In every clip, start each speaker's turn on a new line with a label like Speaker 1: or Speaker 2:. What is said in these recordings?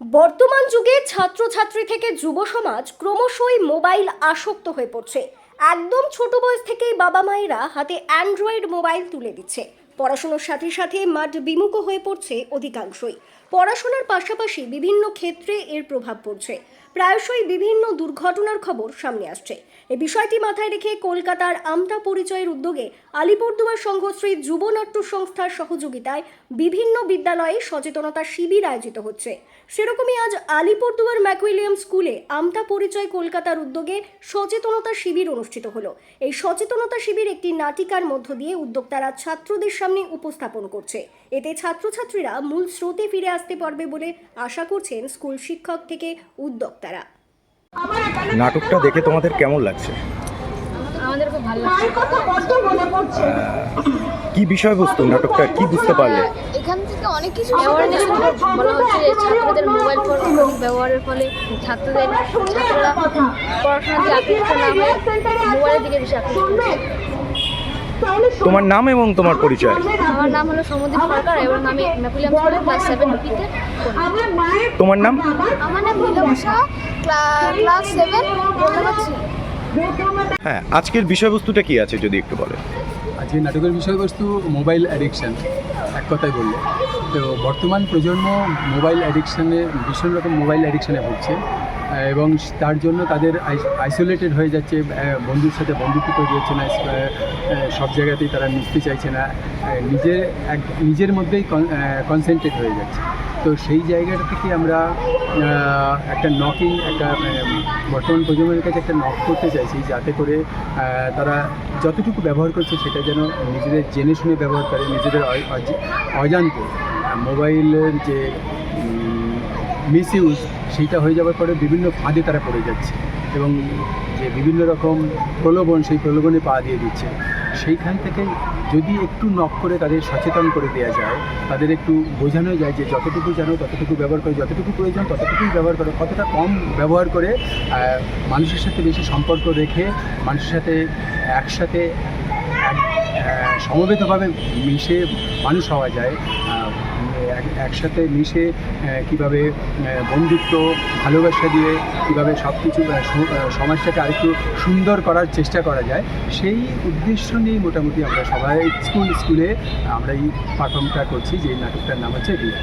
Speaker 1: বর্তমান যুগে ছাত্রছাত্রী থেকে যুব সমাজ ক্রমশই মোবাইল আসক্ত হয়ে পড়ছে। একদম ছোট বয়স থেকেই বাবা মায়েরা হাতে অ্যান্ড্রয়েড মোবাইল তুলে দিচ্ছে। পড়াশোনার সাথে সাথে মাঠ বিমুখ হয়ে পড়ছে অধিকাংশই। পড়াশোনার পাশাপাশি বিভিন্ন ক্ষেত্রে এর প্রভাব পড়ছে। প্রায়শই বিভিন্ন দুর্ঘটনার খবর সামনে আসছে। এই বিষয়টি মাথায় রেখে কলকাতার আমতা পরিচয়ের উদ্যোগে আলিপুরদুয়ার সংঘশ্রী যুবনাট্য সংস্থার সহযোগিতায় বিভিন্ন বিদ্যালয়ে সচেতনতা শিবির আয়োজিত হচ্ছে। সেরকমই আজ আলিপুরদুয়ার ম্যাকুইলিয়াম স্কুলে আমতা পরিচয় কলকাতার উদ্যোগে সচেতনতা শিবির অনুষ্ঠিত হলো। এই সচেতনতা শিবির একটি নাটিকার মধ্য দিয়ে উদ্যোক্তারা ছাত্রদের সামনে উপস্থাপন করছে। এতে ছাত্রছাত্রীরা মূল স্রোতে ফিরে আসতে পারবে বলে আশা করছেন স্কুল শিক্ষক থেকে উদ্যোক্তারা
Speaker 2: নাটকটা দেখে তোমাদের কেমন লাগছে?
Speaker 3: আমাদের খুব ভালো লাগছে।
Speaker 2: কি বিষয়বস্তু নাটকটা কি বুঝতে পারলে?
Speaker 3: এখান থেকে অনেক কিছু অ্যাওয়ারনেস বলা হচ্ছে যে ছাত্রদের মোবাইল ফোন ব্যবহারের ফলে ছাত্রদের ছাত্ররা পড়াশোনার দিকে আকৃষ্ট না হয়ে মোবাইলের দিকে বেশি আকৃষ্ট
Speaker 2: তোমার নাম এবং তোমার পরিচয়।
Speaker 3: আমার নাম হলো সমুদ্র সরকার এবং আমি ম্যাকুলিয়াম স্কুলে ক্লাস সেভেন বিতে
Speaker 2: তোমার নাম?
Speaker 3: আমার নাম ক্লাস সেভেন
Speaker 2: হ্যাঁ আজকের বিষয়বস্তুটা কি আছে যদি একটু বলে
Speaker 4: আজকের নাটকের বিষয়বস্তু মোবাইল অ্যাডিকশান এক কথায় বললে। তো বর্তমান প্রজন্ম মোবাইল অ্যাডিকশানে ভীষণ রকম মোবাইল অ্যাডিকশানে ভুগছে। এবং তার জন্য তাদের আইসোলেটেড হয়ে যাচ্ছে বন্ধুর সাথে বন্ধুত্ব তৈরি হচ্ছে না সব জায়গাতেই তারা মিশতে চাইছে না নিজের এক নিজের মধ্যেই কনসেন্ট্রেট হয়ে যাচ্ছে। তো সেই জায়গাটা থেকে আমরা একটা নকিং একটা বর্তমান প্রজন্মের কাছে একটা নক করতে চাইছি, যাতে করে তারা যতটুকু ব্যবহার করছে সেটা যেন নিজেদের জেনে শুনে ব্যবহার করে, নিজেদের অজান্তে। মোবাইলের যে মিস ইউজ সেইটা হয়ে যাওয়ার পরে বিভিন্ন ফাঁদে তারা পড়ে যাচ্ছে এবং যে বিভিন্ন রকম প্রলোভন সেই প্রলোভনে পা দিয়ে দিচ্ছে। সেইখান থেকে যদি একটু নক করে তাদের সচেতন করে দেওয়া যায়, তাদের একটু বোঝানো যায় যে যতটুকু জানো, ততটুকু ব্যবহার করে, যতটুকু প্রয়োজন ততটুকুই ব্যবহার করো, কতটা কম ব্যবহার করে মানুষের সাথে বেশি সম্পর্ক রেখে মানুষের সাথে একসাথে এক সমবেতভাবে মিশে মানুষ হওয়া যায় একসাথে মিশে কীভাবে বন্ধুত্ব ভালোবাসা দিয়ে কীভাবে সব কিছু সমাজটাকে আরেকটু সুন্দর করার চেষ্টা করা যায় সেই উদ্দেশ্য নিয়েই মোটামুটি আমরা সবাই স্কুল স্কুলে আমরা এই পারফর্মটা করছি যে নাটকটার নাম হচ্ছে রিয়া।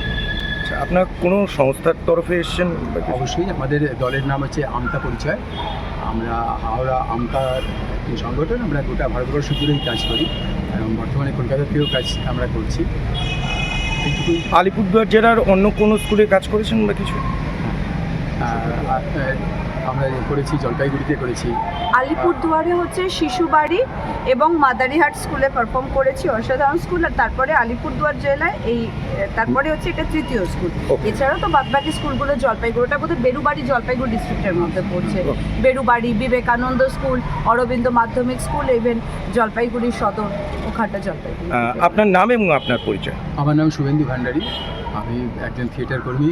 Speaker 2: আচ্ছা, আপনার কোনো সংস্থার তরফে এসছেন
Speaker 4: অবশ্যই আমাদের দলের নাম হচ্ছে আমতা পরিচয়। আমরা হাওড়া আমতার একটি সংগঠন আমরা গোটা ভারতবর্ষ জুড়েই কাজ করি এবং বর্তমানে কলকাতাতেও কাজ আমরা করছি।
Speaker 2: আলিপুরদুয়ার জেলার অন্য কোনো স্কুলে কাজ করেছেন বা কিছু?
Speaker 4: আমরা করেছি জলপাইগুড়িতে করেছি।
Speaker 5: আলিপুরদুয়ারে হচ্ছে শিশু বাড়ি এবং মাদারিহাট স্কুলে পারফর্ম করেছি অসাধারণ স্কুল। আর তারপরে আলিপুরদুয়ার জেলায় এই তারপরে হচ্ছে এটা তৃতীয় স্কুল। এছাড়াও তো বাদবাকি স্কুলগুলো জলপাইগুড়িটা বোধহয় বেরুবাড়ি জলপাইগুড়ি ডিস্ট্রিক্টের মধ্যে পড়ছে। বেরুবাড়ি বিবেকানন্দ স্কুল অরবিন্দ মাধ্যমিক স্কুল ইভেন জলপাইগুড়ি সদর ওখানটা জলপাইগুড়ি।
Speaker 2: আপনার নাম এবং আপনার পরিচয়?
Speaker 4: আমার নাম শুভেন্দু ভান্ডারী। আমি একজন থিয়েটার কর্মী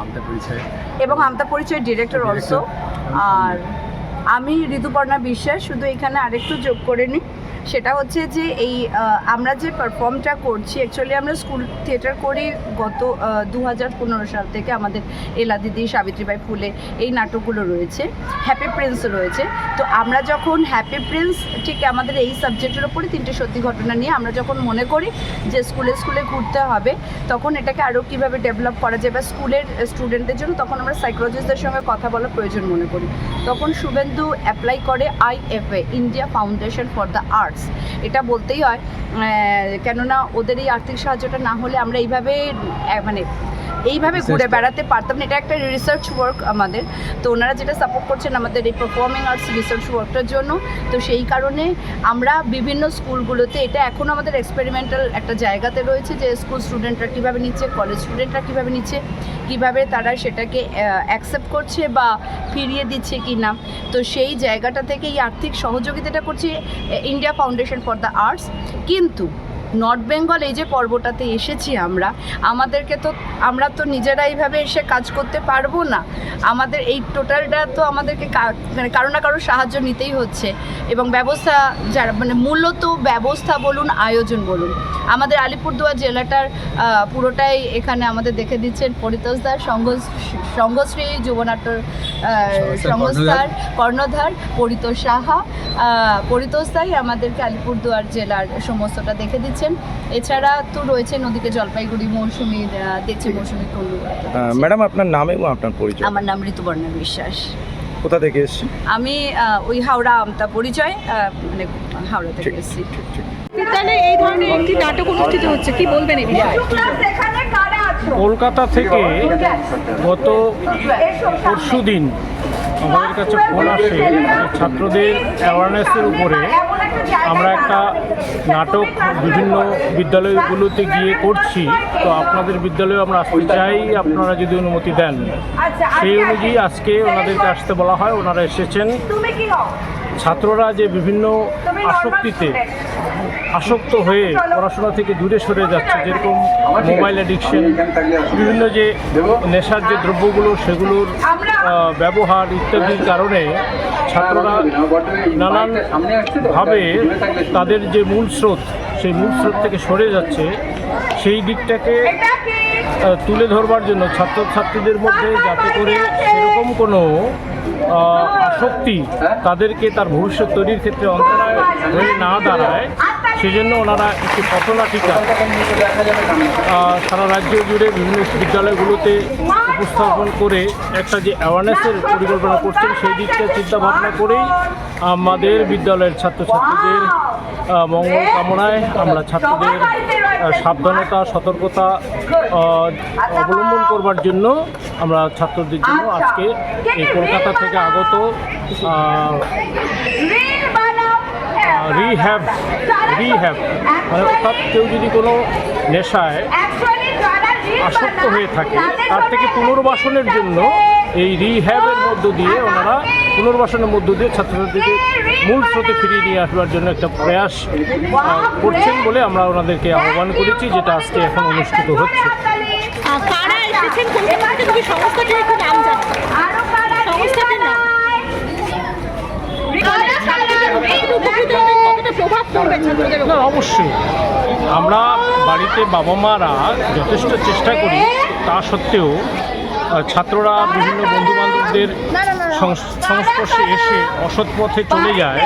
Speaker 4: আমতা পরিচয়।
Speaker 5: এবং আমতা পরিচয় ডিরেক্টর অলসো আর আমি ঋতুপর্ণা বিশ্বাস শুধু এখানে আরেকটু যোগ করে নিই। সেটা হচ্ছে যে এই আমরা যে পারফর্মটা করছি অ্যাকচুয়ালি আমরা স্কুল থিয়েটার করি গত দু হাজার পনেরো সাল থেকে আমাদের এলা দিদি, সাবিত্রীবাই ফুলে এই নাটকগুলো রয়েছে হ্যাপি প্রিন্স রয়েছে। তো আমরা যখন হ্যাপি প্রিন্স ঠিক আমাদের এই সাবজেক্টের ওপরে তিনটে সত্যি ঘটনা নিয়ে আমরা যখন মনে করি যে স্কুলে স্কুলে ঘুরতে হবে, তখন এটাকে আরও কীভাবে ডেভেলপ করা যায় বা স্কুলের স্টুডেন্টদের জন্য তখন আমরা সাইকোলজিস্টদের সঙ্গে কথা বলার প্রয়োজন মনে করি। তখন শুভেন্দু অ্যাপ্লাই করে IFA India foundation for the arts এটা বলতেই হয় কেননা ওদের এই আর্থিক সাহায্যটা না হলে আমরা এইভাবে মানে এইভাবে ঘুরে বেড়াতে পারতাম না। এটা একটা রিসার্চ ওয়ার্ক আমাদের। তো ওনারা যেটা সাপোর্ট করছেন আমাদের এই পারফর্মিং আর্টস রিসার্চ ওয়ার্কটার জন্য তো সেই কারণে আমরা বিভিন্ন স্কুলগুলোতে এটা এখন আমাদের এক্সপেরিমেন্টাল একটা জায়গাতে রয়েছে যে স্কুল স্টুডেন্টরা কীভাবে নিচ্ছে কলেজ স্টুডেন্টরা কীভাবে নিচ্ছে কীভাবে তারা সেটাকে অ্যাকসেপ্ট করছে বা ফিরিয়ে দিচ্ছে কি না তো সেই জায়গাটা থেকে এই আর্থিক সহযোগিতাটা করছে India foundation for the arts কিন্তু নর্থ বেঙ্গল এই যে পর্বটাতে এসেছি আমরা, আমাদেরকে তো, আমরা তো নিজেরা এইভাবে এসে কাজ করতে পারব না। আমাদের এই টোটালটা তো আমাদেরকে মানে কারও না কারও সাহায্য নিতেই হচ্ছে। এবং ব্যবস্থা যারা মানে মূলত ব্যবস্থা বলুন, আয়োজন বলুন। আমাদের আলিপুরদুয়ার জেলাটার পুরোটাই এখানে আমাদের দেখে দিচ্ছেন পরিতোষ দাস সংঘ সংঘশ্রী যুবনাট্য সংস্থার কর্ণধার। পরিতোষ সাহা। পরিতোষ দাই আমাদেরকে আলিপুরদুয়ার জেলার সমস্তটা দেখে দিচ্ছেন। এছাড়া তো রয়েছে নদীকে জলপাইগুড়ি মৌসুমি দেখছে মৌসুমি
Speaker 2: ম্যাডাম আপনার নাম এবং আপনার পরিচয়।
Speaker 5: আমার নাম ঋতুবর্ণা বিশ্বাস।
Speaker 2: কোথা থেকে এসেছি
Speaker 5: আমি ওই হাওড়া আমতা পরিচয় মানে হাওড়া থেকে এসেছি।
Speaker 2: ঠিক ঠিক
Speaker 6: বিদ্যালয়ে এই ধরনের একটি নাটক অনুষ্ঠিত হচ্ছে কি বলবেন এই বিষয়ে?
Speaker 7: কলকাতা থেকে গত পরশু দিন আমাদের কাছে ফোন আসে ছাত্রদের অ্যাওয়ারনেসের উপরে আমরা একটা নাটক বিভিন্ন বিদ্যালয়গুলোতে গিয়ে করছি তো আপনাদের বিদ্যালয়ে আমরা আসতে চাই আপনারা যদি অনুমতি দেন। সেই অনুযায়ী আজকে ওনাদেরকে আসতে বলা হয় ওনারা এসেছেন। ছাত্ররা যে বিভিন্ন আসক্তিতে আসক্ত হয়ে পড়াশোনা থেকে দূরে সরে যাচ্ছে, যেরকম মোবাইল অ্যাডিকশন বিভিন্ন যে নেশার যে দ্রব্যগুলো, সেগুলোর ব্যবহার ইত্যাদির কারণে ছাত্ররা নানানভাবে তাদের যে মূল স্রোত, সেই মূল স্রোত থেকে সরে যাচ্ছে, সেই দিকটাকে তুলে ধরবার জন্য ছাত্রছাত্রীদের মধ্যে যাতে করে সেরকম কোনো আসক্তি তাদেরকে তার ভবিষ্যৎ তৈরির ক্ষেত্রে অন্তরায় হয়ে না দাঁড়ায় সেজন্য ওনারা একটি পথনাটিকা আহ, সারা রাজ্য জুড়ে বিভিন্ন বিদ্যালয়গুলোতে উপস্থাপন করে একটা যে অ্যাওয়ারনেসের পরিকল্পনা করছেন সেই দিকটা চিন্তাভাবনা করেই আমাদের বিদ্যালয়ের ছাত্রছাত্রীদের মঙ্গল কামনায় আমরা ছাত্রদের সাবধানতা সতর্কতা অবলম্বন করবার জন্য আমরা ছাত্রদের জন্য আজকে এই কলকাতা থেকে আগত রিহ্যাব রিহ্যাব মানে অর্থাৎ কেউ যদি কোনো নেশায় আসক্ত হয়ে থাকে তার থেকে পুনর্বাসনের জন্য এই রিহ্যাবের মধ্য দিয়ে ওনারা পুনর্বাসনের মধ্য দিয়ে ছাত্রছাত্রীদের মূল স্রোতে ফিরিয়ে নিয়ে আসবার জন্য একটা প্রয়াস করছেন বলে আমরা ওনাদেরকে আহ্বান করেছি যেটা আজকে এখন অনুষ্ঠিত হচ্ছে।
Speaker 6: সংস্থাটির নাম?
Speaker 7: অবশ্যই। আমরা বাড়িতে বাবা মারা যথেষ্ট চেষ্টা করি, তা সত্ত্বেও ছাত্ররা বিভিন্ন বন্ধু বান্ধবদের সংস্পর্শে এসে অসৎ পথে চলে যায়।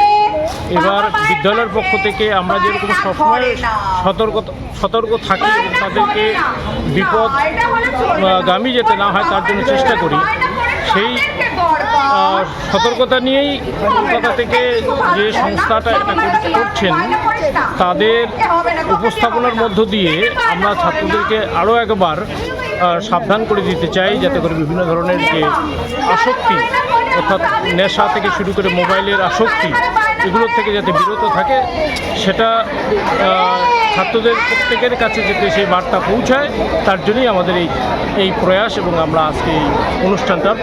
Speaker 7: এবার বিদ্যালয়ের পক্ষ থেকে আমরা যেরকম সবসময় সতর্ক সতর্ক থাকি এবং তাদেরকে বিপদ গামী যেতে না হয়, তার জন্য চেষ্টা করি। সেই সতর্কতা নিয়েই কলকাতা থেকে যে সংস্থাটা এটা করে- করছেন, তাদের উপস্থাপনার মধ্য দিয়ে আমরা ছাত্রদেরকে আরও একবার সাবধান করে দিতে চাই, যাতে করে বিভিন্ন ধরনের যে আসক্তি অর্থাৎ নেশা থেকে শুরু করে মোবাইলের আসক্তি এগুলোর থেকে যাতে বিরত থাকে সেটা ছাত্রদের প্রত্যেকের কাছে যাতে সেই বার্তা পৌঁছায় তার জন্যই আমাদের এই এই প্রয়াস এবং আমরা আজকে এই অনুষ্ঠানটার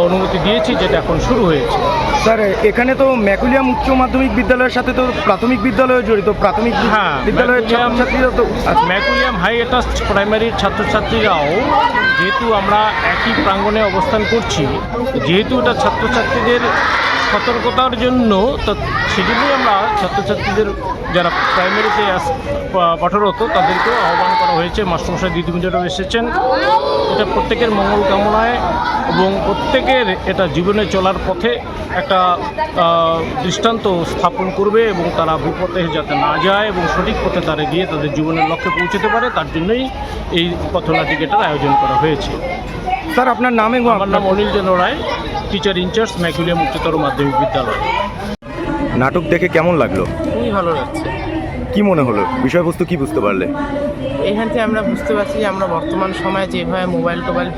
Speaker 7: অনুমতি দিয়েছি যেটা এখন শুরু হয়েছে।
Speaker 2: স্যার এখানে তো ম্যাকুলিয়াম উচ্চ মাধ্যমিক বিদ্যালয়ের সাথে তো প্রাথমিক বিদ্যালয়ে জড়িত প্রাথমিক
Speaker 7: হ্যাঁ,
Speaker 2: বিদ্যালয়ের ছাত্রছাত্রীরা তো
Speaker 7: ম্যাকুলিয়াম হাই অ্যাটাস্ট প্রাইমারির ছাত্রছাত্রীরাও যেহেতু আমরা একই প্রাঙ্গণে অবস্থান করছি যেহেতু এটা ছাত্রছাত্রীদের সতর্কতার জন্য তো সেজন্যই আমরা ছাত্রছাত্রীদের যারা প্রাইমারিতে পাঠরত তাদেরকেও আহ্বান করা হয়েছে। মাস্টারমশাই দিদিমণিরাও এসেছেন। এটা প্রত্যেকের মঙ্গল কামনায় এবং প্রত্যেকের এটা জীবনে চলার পথে একটা দৃষ্টান্ত স্থাপন করবে এবং তারা বিপথে যাতে না যায় এবং সঠিক পথে তারা গিয়ে তাদের জীবনের লক্ষ্যে পৌঁছতে পারে তার জন্যই এই পথনাটিকাটার আয়োজন করা হয়েছে।
Speaker 2: স্যার আপনার নামে
Speaker 7: আমার নাম Anil Chandra Roy. Teacher in charge McWilliam উচ্চতর মাধ্যমিক বিদ্যালয়
Speaker 2: নাটক দেখে কেমন লাগল?
Speaker 8: খুবই ভালো লাগছে।
Speaker 2: কি মনে হলো? বিষয়বস্তু কি বুঝতে পারলে?
Speaker 8: এখান থেকে আমরা বুঝতে পারছি যে আমরা বর্তমান সময়ে যেভাবে মোবাইল টোবাইল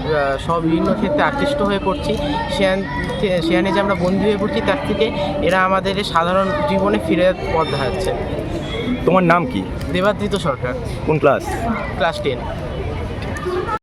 Speaker 8: সব বিভিন্ন ক্ষেত্রে আকৃষ্ট হয়ে পড়ছি সেখানে যে আমরা বন্দী হয়ে পড়ছি তার থেকে এরা আমাদের সাধারণ জীবনে ফিরে পথ দেখাচ্ছে।
Speaker 2: তোমার নাম কি?
Speaker 8: দেবাদৃত সরকার।
Speaker 2: কোন ক্লাস
Speaker 8: ক্লাস টেন